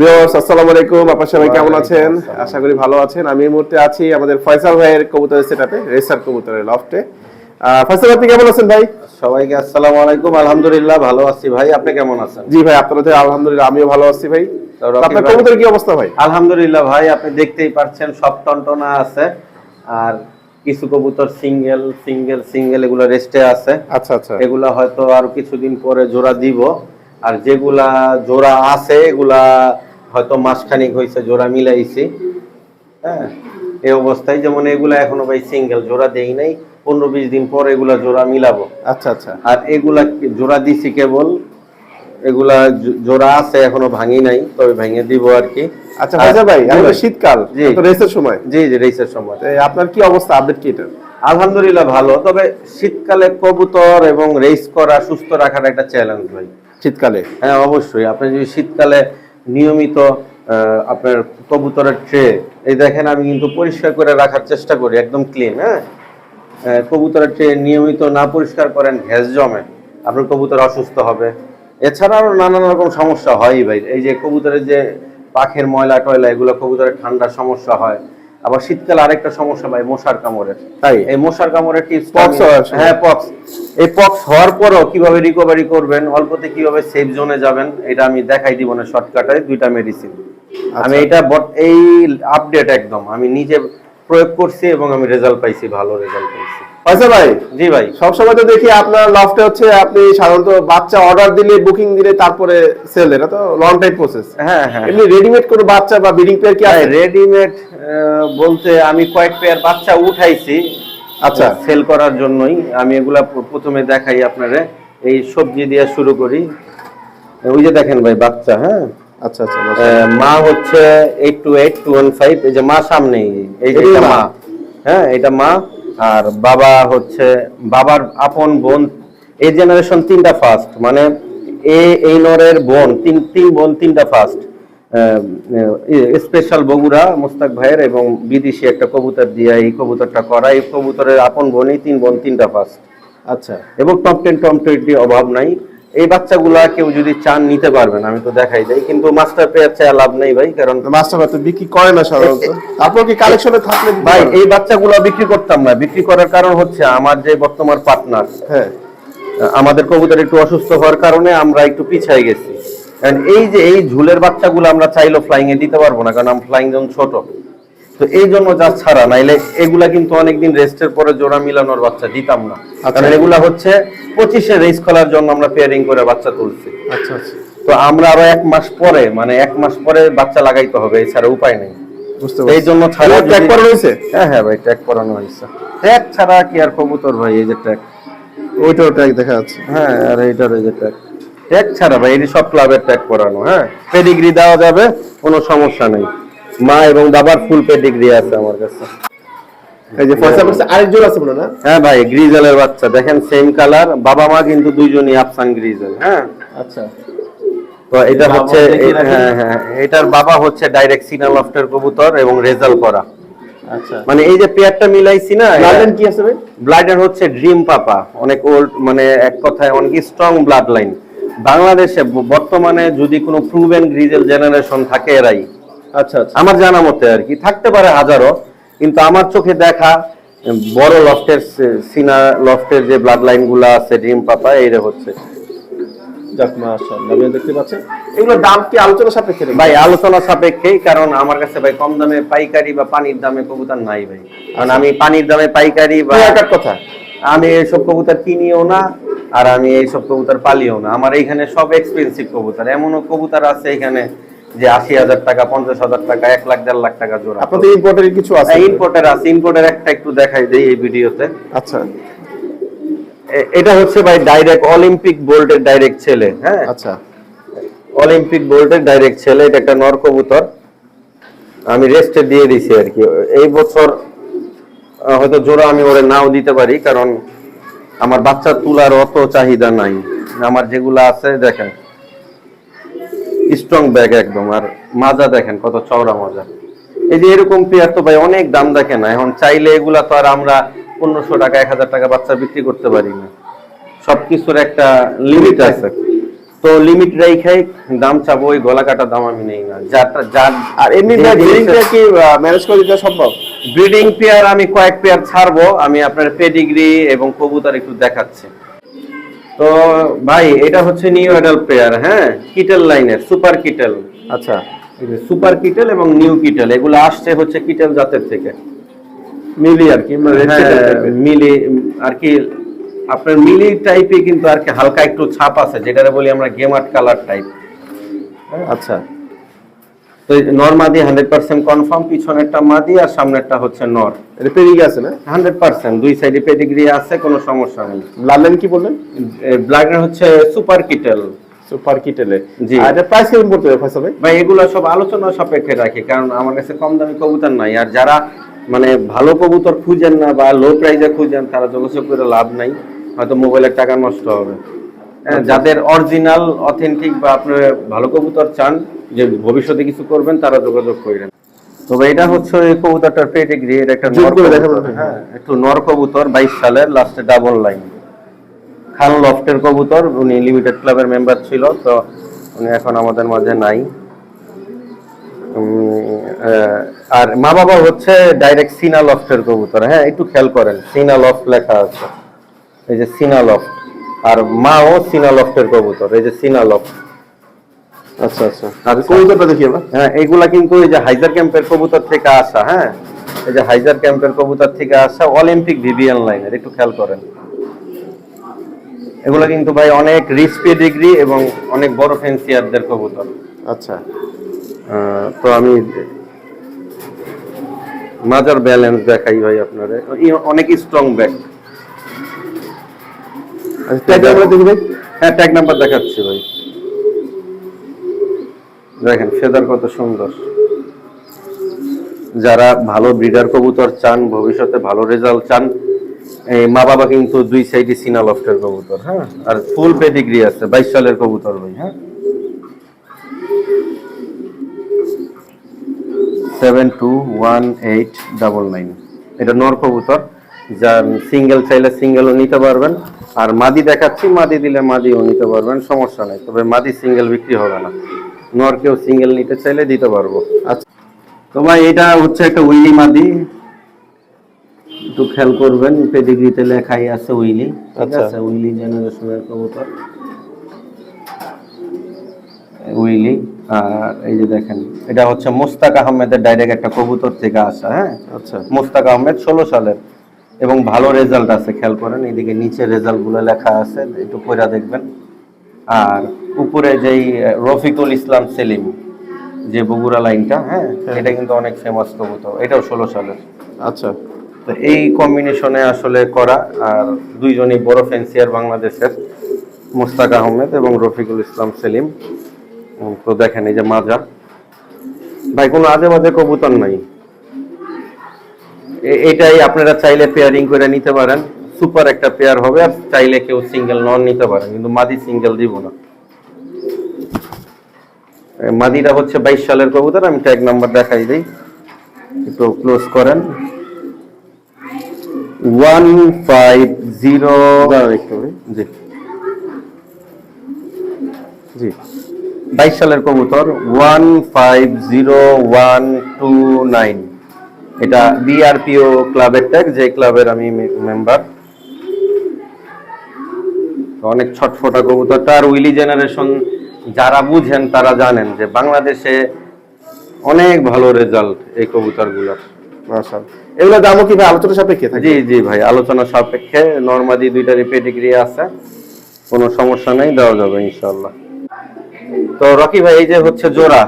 Viewers আসসালামু আলাইকুম। আপনারা সবাই কেমন আছেন? আশা করি ভালো আছেন। আমি এই মুহূর্তে আছি আমাদের ফয়সাল ভাইয়ের কবুতরের সেটআপে রেসার কবুতরের লফটে ফয়সাল আপনি কেমন আছেন ভাই? সবাইকে আসসালামু আলাইকুম। আলহামদুলিল্লাহ ভালো আছি ভাই। আপনি কেমন আছেন? জি ভাই আপনার তো আলহামদুলিল্লাহ আমিও ভালো আছি ভাই। আপনার কবুতরের কি অবস্থা ভাই? আলহামদুলিল্লাহ ভাই আপনি দেখতেই পাচ্ছেন সব টনটনা আছে। আর কিছু কবুতর সিঙ্গেল সিঙ্গেল সিঙ্গেল এগুলো রেস্টে আছে। আচ্ছা আচ্ছা। এগুলা হয়তো আর কিছুদিন পরে জোড়া দিব। আর যেগুলা জোড়া আছে এগুলা হয়তো মাসখানিক হয়েছে জোড়া মিলাইছি। হ্যাঁ এই অবস্থায় যেমন এগুলা এখনও ভাই সিঙ্গেল জোড়া দেই নাই পনেরো বিশ দিন পর এগুলা জোড়া মিলাবো। আচ্ছা আচ্ছা। আর এগুলা জোড়া দিছি কেবল এগুলা জোড়া আছে এখনও ভাঙি নাই তবে ভেঙে দিব আর কি। আচ্ছা ফয়সাল ভাই এখন শীতকাল তো রেসের সময়। জি জি রেসের সময়। আপনার কি অবস্থা? আপডেট কি এটা? আলহামদুলিল্লাহ ভালো তবে শীতকালে কবুতর এবং রেস করা সুস্থ রাখার একটা চ্যালেঞ্জ ভাই। শীতকালে? হ্যাঁ অবশ্যই। আপনি যদি শীতকালে নিয়মিত আপনার কবুতরের ট্রে। এই দেখেন, আমি কিন্তু পরিষ্কার করে রাখার চেষ্টা করি, একদম ক্লিন হ্যাঁ? কবুতরের ট্রে নিয়মিত না পরিষ্কার করেন ঘ্যাস জমে। আপনার কবুতর অসুস্থ হবে। এছাড়া আরও নানান রকম সমস্যা হয় ভাই। এই যে কবুতরের যে পাখের ময়লা টয়লা এগুলো কবুতরের ঠান্ডার সমস্যা হয়। আবার শীতকালে আরেকটা সমস্যা ভাই মশার কামড়ের। তাই? এই মশার কামড়ের টিপস পক্স হ্যাঁ পক্স এই পক্স হওয়ার পরও কীভাবে রিকভারি করবেন অল্পতে কীভাবে সেফ জোনে যাবেন এটা আমি দেখাই দিব না শর্টকাটে দুইটা মেডিসিন আমি এটা এই আপডেট একদম। আমি নিজে প্রয়োগ করছি এবং আমি রেজাল্ট পাইছি ভালো রেজাল্ট পাইছি। ফয়সাল ভাই জি ভাই। সবসময় তো দেখি আপনার লফটে হচ্ছে আপনি সাধারণত বাচ্চা অর্ডার দিলে বুকিং দিলে তারপরে সেল এটা তো লং টাইম প্রসেস হ্যাঁ হ্যাঁ এমনি রেডিমেড কোনো বাচ্চা বা ব্রিডিং পেয়ার কি আছে? রেডিমেড বলতে আমি কয়েক পেয়ার বাচ্চা উঠাইছি আচ্ছা। সেল করার জন্যই। আমি এগুলা প্রথমে দেখাই আপনারে। এই সবজি দিয়ে শুরু করি। ওই যে দেখেন ভাই বাচ্চা হ্যাঁ? আচ্ছা আচ্ছা মা হচ্ছে eight two eight two one five এই যে মা সামনেই এই যে। মা। হ্যাঁ এটা মা। আর বাবা হচ্ছে বাবার আপন বোন এই জেনারেশন তিনটা ফার্স্ট মানে এ এই নরের বোন তিন তিন বোন তিনটা ফার্স্ট স্পেশাল বগুড়া মোস্তাক ভাইয়ের এবং বিদেশি একটা কবুতর দিয়া এই কবুতরটা করা এই কবুতরের আপন বোনই তিন বোন তিনটা ফার্স্ট আচ্ছা। এবং টপ টেন টপ টোয়েন্টি অভাব নাই। এই বাচ্চাগুলা কেউ যদি চান নিতে পারবেন আমি তো দেখাই দেই। কিন্তু মাস্টার পেয়ার চাই লাভ নেই ভাই কারণ মাস্টার পেয়ার তো বিক্রি করে না সাধারণত। তারপর কি কালেকশনে থাকলে ভাই? এই বাচ্চাগুলো বিক্রি করতাম না। বিক্রি করার কারণ হচ্ছে আমার যে বর্তমান পার্টনার হ্যাঁ। আমাদের কবুতর একটু অসুস্থ হওয়ার কারণে আমরা একটু পিছাই গেছি। কারণ এই যে এই ঝুলের বাচ্চাগুলো আমরা চাইলেও ফ্লাইং এ দিতে পারব না কারণ ফ্লাইং যখন ছোট। তো এই জন্য যা ছাড়া নাইলে এগুলা কিন্তু অনেকদিন রেস্টের পরে জোড়া মিলানোর বাচ্চা দিতাম না। আচ্ছা। কারণ এগুলা হচ্ছে পঁচিশে রেস খোলার জন্য আমরা পেয়ারিং করে বাচ্চা তুলছি। আচ্ছা আচ্ছা। তো আমরা আরও এক মাস পরে মানে এক মাস পরে বাচ্চা লাগাইতে হবে এছাড়া উপায় নেই। এই জন্য ছাড়া যদি- করা রয়েছে? হ্যাঁ হ্যাঁ ভাই ট্যাগ করানো হয়েছে। ট্যাগ ছাড়া কি আর কবুতর ভাই এই যে ট্যাগ ওইটাও ট্যাগ দেখা যাচ্ছে। হ্যাঁ আর এইটার এই যে ট্যাগ ট্যাগ ছাড়া ভাই এটি সব ক্লাবের ট্যাগ করানো হ্যাঁ? পেডিগ্রি দেওয়া যাবে কোনো সমস্যা নেই। মা এবং বাবার ফুল পেডিগ্রি আছে আমার কাছে। এই যে বলছে আছে মনে না? হ্যাঁ ভাই গ্রিজেলের বাচ্চা। দেখেন সেম কালার বাবা মা কিন্তু দুইজনই আফসান গ্রিজেল হ্যাঁ? আচ্ছা। তো এটা হচ্ছে হ্যাঁ হ্যাঁ এটার বাবা হচ্ছে ডাইরেক্ট সিনাল লফটের কবুতর এবং রেজাল্ট করা। আচ্ছা। মানে এই যে পেয়ারটা মিলাইছি না লালন কি আছে ভাই? ব্লাডের হচ্ছে ড্রিম পাপা অনেক ওল্ড মানে এক কথায় অনেক স্ট্রং ব্লাড লাইন বাংলাদেশে বর্তমানে যদি কোনো প্রুভেন গ্রিজেল জেনারেশন থাকে এরাই। আচ্ছা আচ্ছা। আমার জানা মতে আর কি থাকতে পারে হাজারো। কিন্তু আমার চোখে দেখা বড় লফটের সিনা লফটের যে ব্লাড লাইনগুলা আছে ড্রিম পাপা এইরে হচ্ছে। যাক মাশাআল্লাহ আপনি দেখতে পাচ্ছেন? এগুলো দাম কি আলোচনা সাপেক্ষে ভাই আলোচনা সাপেক্ষেই কারণ আমার কাছে ভাই কম দামে পাইকারি বা পানির দামে কবুতর নাই ভাই। কারণ আমি পানির দামে পাইকারি বা কথা। আমি এইসব কবুতর কিনিও না আর আমি এইসব কবুতর পালিও না। আমার এইখানে সব এক্সপেন্সিভ কবুতর। এমনও কবুতর আছে এখানে যে আশি হাজার টাকা পঞ্চাশ হাজার টাকা এক লাখ দেড় লাখ টাকা জোড়া। আপনাদের ইম্পোর্টের কিছু আছে? ইম্পোর্টের আছে। ইম্পোর্টের একটা একটু দেখাই দেই এই ভিডিওতে। আচ্ছা। এটা হচ্ছে ভাই ডাইরেক্ট অলিম্পিক বোল্টের ডাইরেক্ট ছেলে হ্যাঁ? আচ্ছা। অলিম্পিক বোল্টের ডাইরেক্ট ছেলে এটা একটা নর কবুতর। আমি রেস্টে দিয়ে দিছি আর কি। এই বছর হয়তো জোড়া আমি ওরে নাও দিতে পারি কারণ আমার বাচ্চা তুলার অত চাহিদা নাই। আমার যেগুলো আছে দেখেন। স্ট্রং ব্যাগ একদম। আর মাজা দেখেন কত চওড়া মাজা। এই যে এরকম পেয়ার তো ভাই অনেক দাম দেখে না। এখন চাইলে এগুলা তো আর আমরা পনেরোশো টাকা এক হাজার টাকা বাচ্চা বিক্রি করতে পারি না। সবকিছুর একটা লিমিট আছে। তো লিমিট রেখে দাম চাবো ওই গলা কাটা দাম আমি নেই না। যারটা যার আর এমনি ব্রিডিংটা কি ম্যানেজ করে দিতে সম্ভব? ব্রিডিং পেয়ার আমি কয়েক পেয়ার ছাড়বো। আমি আপনার পেডিগ্রি এবং কবুতর একটু দেখাচ্ছি। তো ভাই এটা হচ্ছে নিউ অ্যাডাল্ট পেয়ার হ্যাঁ? কিটেল লাইনের সুপার কিটেল আচ্ছা। সুপার কিটেল এবং নিউ কিটেল এগুলো আসছে হচ্ছে কিটেল জাতের থেকে। মিলি আর কি মানে হ্যাঁ, মিলি আর কি আপনার মিলি টাইপে কিন্তু আর কি হালকা একটু ছাপ আছে যেটারে বলি আমরা গেমাট কালার টাইপ আচ্ছা। তো নর মাদি হান্ড্রেড পার্সেন্ট কনফার্ম পিছনেরটা মাদি আর সামনেরটা হচ্ছে নর। এটা পেরিয়ে আছে না? হান্ড্রেড পার্সেন্ট দুই সাইডে পেডিগ্রি আছে কোনো সমস্যা নেই ব্লাড কি বললেন? ব্লাডের হচ্ছে সুপার কিটেল। সুপার কিটেলে। জি। আর প্রাইস কেমন পড়তে হবে ফয়সাল ভাই? এগুলো সব আলোচনা সাপেক্ষে রাখি কারণ আমার কাছে কম দামি কবুতর নাই। আর যারা মানে ভালো কবুতর খুঁজেন না বা লো প্রাইজে খুঁজেন তারা যোগাযোগ করে লাভ নাই। হয়তো মোবাইলের টাকা নষ্ট হবে। হ্যাঁ, যাদের অরিজিনাল অথেন্টিক বা আপনার ভালো কবুতর চান যে ভবিষ্যতে কিছু করবেন তারা যোগাযোগ করেন তবে এটা হচ্ছে এই কবুতরটার পেডিগ্রি এটা একটা নর কবুতর, হ্যাঁ একটু নর কবুতর বাইশ সালের লাস্টে ডাবল লাইন খান লফটের কবুতর উনি লিমিটেড ক্লাবের মেম্বার ছিল তো উনি এখন আমাদের মাঝে নাই। আর মা বাবা হচ্ছে ডাইরেক্ট সিনা লফটের কবুতর হ্যাঁ একটু খেয়াল করেন সিনা লফট লেখা আছে। এই যে সিনা লফট আর মাও সিনা লফটের কবুতর এই যে সিনা লফট আচ্ছা আচ্ছা। আর কবুতরটা দেখি আমরা হ্যাঁ এইগুলা কিন্তু এই যে হাইজার ক্যাম্পের কবুতর থেকে আসা হ্যাঁ? এই যে হাইজার ক্যাম্পের কবুতর থেকে আসা অলিম্পিক ভিভিয়ান লাইনের একটু খেয়াল করেন। এগুলা কিন্তু ভাই অনেক রিস্পি ডিগ্রি এবং অনেক বড় ফেন্সিয়ারদের কবুতর। আচ্ছা। তো আমি মাজার ব্যালেন্স দেখাই ভাই আপনারে। অনেক স্ট্রং ব্যাক আচ্ছা ট্যাগ আমরা দেখি ভাই। হ্যাঁ ট্যাগ নাম্বার দেখাচ্ছি ভাই। দেখেন, ফেদার কত সুন্দর। যারা ভালো ব্রিডার কবুতর চান, ভবিষ্যতে ভালো রেজাল্ট চান, এই মা বাবা কিন্তু দুই সাইডে সিনা লফটের কবুতর হ্যাঁ? আর ফুল পেডিগ্রি আছে, বাইশ সালের কবুতর ভাই হ্যাঁ? Seven two one eight double nine এটা নর কবুতর, যা সিঙ্গেল চাইলে সিঙ্গেলও নিতে পারবেন, আর মাদি দেখাচ্ছি, মাদি দিলে মাদিও নিতে পারবেন, সমস্যা নেই, তবে মাদি সিঙ্গেল বিক্রি হবে না। নর কেউ সিঙ্গেল নিতে চাইলে দিতে পারব। আচ্ছা তো ভাই এটা হচ্ছে একটা উইলি মাদি। একটু খেয়াল করবেন পেডিগ্রিতে লেখাই আছে উইলি। ঠিক আচ্ছা। আছে উইলি জেনারেশনের কবুতর। উইলি আর এই যে দেখেন এটা হচ্ছে মোস্তাক আহমেদের ডাইরেক্ট একটা কবুতর থেকে আসা হ্যাঁ? আচ্ছা। মোস্তাক আহমেদ ষোলো সালের এবং ভালো রেজাল্ট আছে খেয়াল করেন এদিকে নিচে রেজাল্টগুলো লেখা আছে একটু পড়া দেখবেন। আর উপরে যেই রফিকুল ইসলাম সেলিম যে বগুড়া লাইনটা হ্যাঁ এটা কিন্তু অনেক ফেমাস কবুতর এটাও ষোলো সালের। আচ্ছা। তো এই কম্বিনেশনে আসলে করা আর দুইজনই বড় ফ্যান্সিয়ার বাংলাদেশের মোস্তাক আহমেদ এবং রফিকুল ইসলাম সেলিম। তো দেখেন এই যে মাজা। ভাই কোনো আজে বাজে কবুতর নাই। এটাই আপনারা চাইলে পেয়ারিং করে নিতে পারেন। সুপার একটা পেয়ার হবে আর চাইলে কেউ সিঙ্গেল নন নিতে পারেন কিন্তু মাদি সিঙ্গেল দিব না। এ, মাদিটা হচ্ছে বাইশ সালের কবুতর আমি ট্যাগ নাম্বার দেখাই দিই। একটু ক্লোজ করেন। ওয়ান ফাইভ জিরো জি। জি। বাইশ সালের কবুতর one five zero one two nine এটা বিআরপিও ক্লাবের ট্যাগ যে ক্লাবের আমি মেম্বার অনেক ছটফটা কবুতরটা আর উইলি জেনারেশন যারা বুঝেন তারা জানেন যে বাংলাদেশে অনেক ভালো রেজাল্ট এই কবুতরগুলোর এগুলো দামও কি ভাই? আলোচনা সাপেক্ষে জি জি ভাই আলোচনা সাপেক্ষে। নর্মাদি দুইটারই পেডিগ্রি আছে। কোনো সমস্যা নেই দেওয়া যাবে ইনশাল্লাহ তো রকি ভাই এই যে হচ্ছে জোড়া।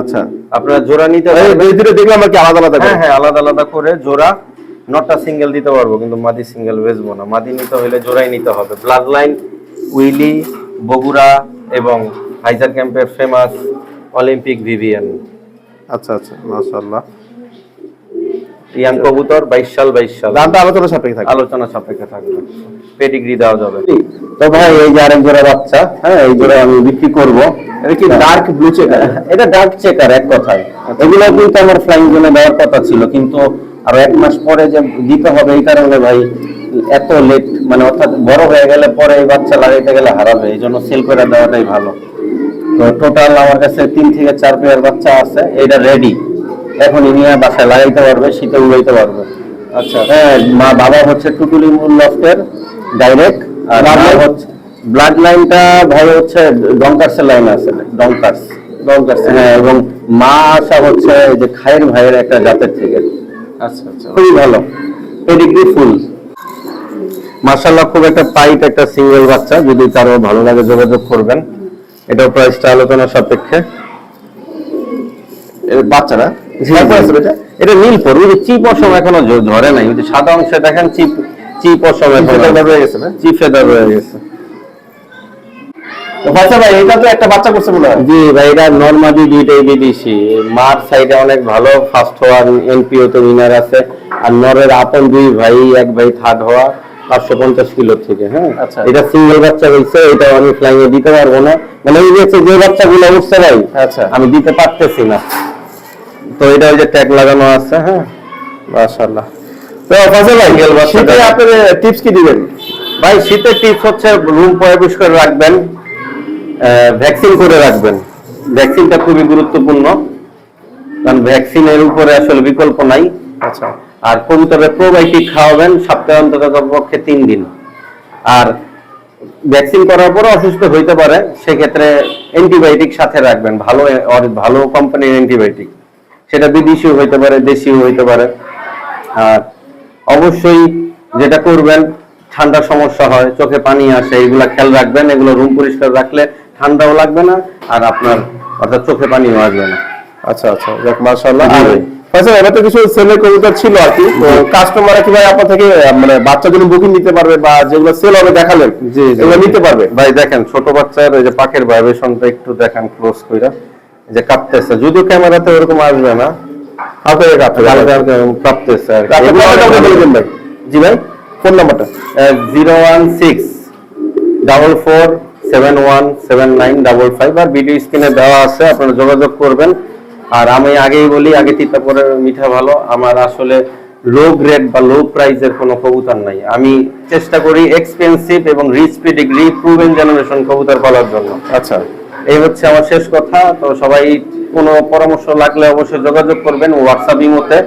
আচ্ছা। আপনারা জোড়া নিতে দুটো দেখলাম আর কি আলাদা আলাদা হ্যাঁ হ্যাঁ আলাদা আলাদা করে জোড়া। নটটা সিঙ্গেল দিতে পারব কিন্তু মাদি সিঙ্গেল বেচবো না। মাদি নিতে হলে জোড়াই নিতে হবে। ব্লাড লাইন উইলি বগুড়া এবং হাইজার ক্যাম্পের ফেমাস অলিম্পিক ভিভিয়ান আচ্ছা আচ্ছা মাশাআল্লাহ। ইয়াং কবুতর বাইশ সাল বাইশ সাল। দামটা আলোচনা সাপেক্ষে থাকে আলোচনা সাপেক্ষে থাকবে। পেডিগ্রি দেওয়া যাবে। তো ভাই এই যে আরেক জোড়া বাচ্চা হ্যাঁ এই জোড়া আমি বিক্রি করব। এটা কি ডার্ক ব্লু চেক এটা ডার্ক চেকার এক কথায়। এগুলো কিন্তু আমার ফ্লাইং জোনে দেওয়ার কথা ছিল কিন্তু আরও এক মাস পরে যে দিতে হবে এই কারণে ভাই এত লেট মানে অর্থাৎ বড় হয়ে গেলে পরে এই বাচ্চা লাগাইতে গেলে হারাবে এই জন্য সেল করে দেওয়াটাই ভালো। তো টোটাল আমার কাছে তিন থেকে চার পেয়ার বাচ্চা আছে এটা রেডি এখন নিয়ে বাসায় লাগাইতে পারবে শীতে উড়াইতে পারবে। আচ্ছা। হ্যাঁ মা বাবা হচ্ছে টুটুলি মূল লফটের ডাইরেক্ট আর হচ্ছে ব্লাড লাইনটা ভাই হচ্ছে ডঙ্কার্সের লাইন আছে ডঙ্কার্স ডঙ্কার্স হ্যাঁ এবং মা আসা হচ্ছে যে খায়ের ভাইয়ের একটা জাতের থেকে। আচ্ছা আচ্ছা। খুবই ভালো। পেডিগ্রি ফুল মার্শাল্লাহ খুব একটা টাইট একটা সিঙ্গেল বাচ্চা। যদি কারও ভালো লাগে যোগাযোগ করবেন। এটার প্রাইসটা আলোচনা সাপেক্ষে। বাচ্চা। আছে এটা? নীল পর ওই যে চিপ অসম এখনও ধরে নাই ওই যে সাদা অংশে দেখেন চিপ চিপ অসম এখনও। রয়ে গেছে চিপ ফেদার রয়ে গেছে। ফয়সাল ভাই এটা তো একটা বাচ্চা করছে মনে হয়। জি ভাই এটা নর্মালি দুইটাই বিদেশি। মার সাইডে অনেক ভালো ফার্স্ট হওয়ার এনপিও তো উইনার আছে। আর নরের আপন দুই ভাই এক ভাই থার্ড হওয়া। পাঁচশো পঞ্চাশ কিলো থেকে হ্যাঁ? আচ্ছা। এটা সিঙ্গেল বাচ্চা হয়েছে এটা আমি ফ্লাইং এ দিতে পারব না। মানে এই যে যে বাচ্চাগুলো উঠছে ভাই আচ্ছা। আমি দিতে পারতেছি না। তো এটা ওই যে ট্যাগ লাগানো আছে হ্যাঁ? মাশাআল্লাহ। তো ফয়সাল ভাই Single বাচ্চা দেয়। টিপস কি দিবেন? ভাই শীতের টিপস হচ্ছে রুম পরিষ্কার রাখবেন ভ্যাকসিন করে রাখবেন। ভ্যাকসিনটা খুবই গুরুত্বপূর্ণ। কারণ ভ্যাকসিনের উপরে আসলে বিকল্প নাই। আচ্ছা। আর কবুতরের প্রোবায়োটিক খাওয়াবেন সপ্তাহে অন্তত পক্ষে তিন দিন। আর ভ্যাকসিন করার পরে অসুস্থ হইতে পারে সেক্ষেত্রে অ্যান্টিবায়োটিক সাথে রাখবেন। ভালো ভালো কোম্পানির অ্যান্টিবায়োটিক সেটা বিদেশিও হইতে পারে দেশিও হইতে পারে। আর অবশ্যই যেটা করবেন ঠান্ডার সমস্যা হয় চোখে পানি আসে এগুলো খেয়াল রাখবেন। এগুলো রুম পরিষ্কার রাখলে ঠান্ডাও লাগবে না আর আপনার অর্থাৎ চোখে পানিও আসবে না। আচ্ছা আচ্ছা। যাক মাশাআল্লাহ। ফয়সাল এবার তো কিছু সেলের কবুতর ছিল আর কি। কাস্টমাররা কি ভাই আপনার থেকে মানে বাচ্চার জন্য বুকিং নিতে পারবে বা যেগুলো সেল হবে দেখালেন এগুলো নিতে পারবে? ভাই দেখেন ছোট বাচ্চার এই যে পাখের ভাইব্রেশনটা একটু দেখেন ক্লোজ কইরা। যে কাঁপতেছে যদিও ক্যামেরাতে ওরকম আসবে না। হালকা করে কাটতে হালকা হালকা কাঁপতেছে আর কি। আপনার এগুলো নাম্বারটা বলে দিন ভাই। জি ভাই ফোন নাম্বারটা zero one six double four seven one seven nine double five. আর ভিডিও স্ক্রিনে দেওয়া আছে আপনারা যোগাযোগ করবেন। আর আমি আগেই বলি আগে তিতা পরে মিঠা ভালো। আমার আসলে লো গ্রেড বা লো প্রাইসের কোনো কবুতর নাই। আমি চেষ্টা করি এক্সপেন্সিভ এবং রিচ পেডিগ্রি প্রুভেন জেনারেশন কবুতর পালার জন্য। আচ্ছা। এই হচ্ছে আমার শেষ কথা। তো সবাই কোনো পরামর্শ লাগলে অবশ্যই যোগাযোগ করবেন হোয়াটসঅ্যাপ ইমোতে।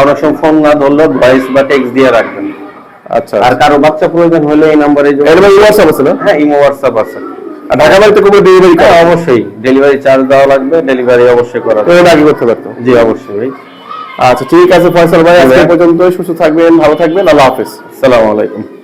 অনেক সময় ফোন না ধরলেও ভয়েস বা টেক্সট দিয়ে রাখবেন। আচ্ছা। আর কারও বাচ্চা প্রয়োজন হলে এই নম্বরে হ্যাঁ ইমো হোয়াটসঅ্যাপ আছে। ঢাকা বাড়িতে কোনো ডেলিভারি হ্যাঁ করা অবশ্যই। ডেলিভারি চার্জ দেওয়া লাগবে ডেলিভারি অবশ্যই করা আগে করতে পারতো। জি অবশ্যই। ভাই আচ্ছা ঠিক আছে ফয়সাল ভাই আজকে। পর্যন্ত সুস্থ থাকবেন ভালো থাকবেন। আল্লাহ হাফেজ। সালাম আলাইকুম।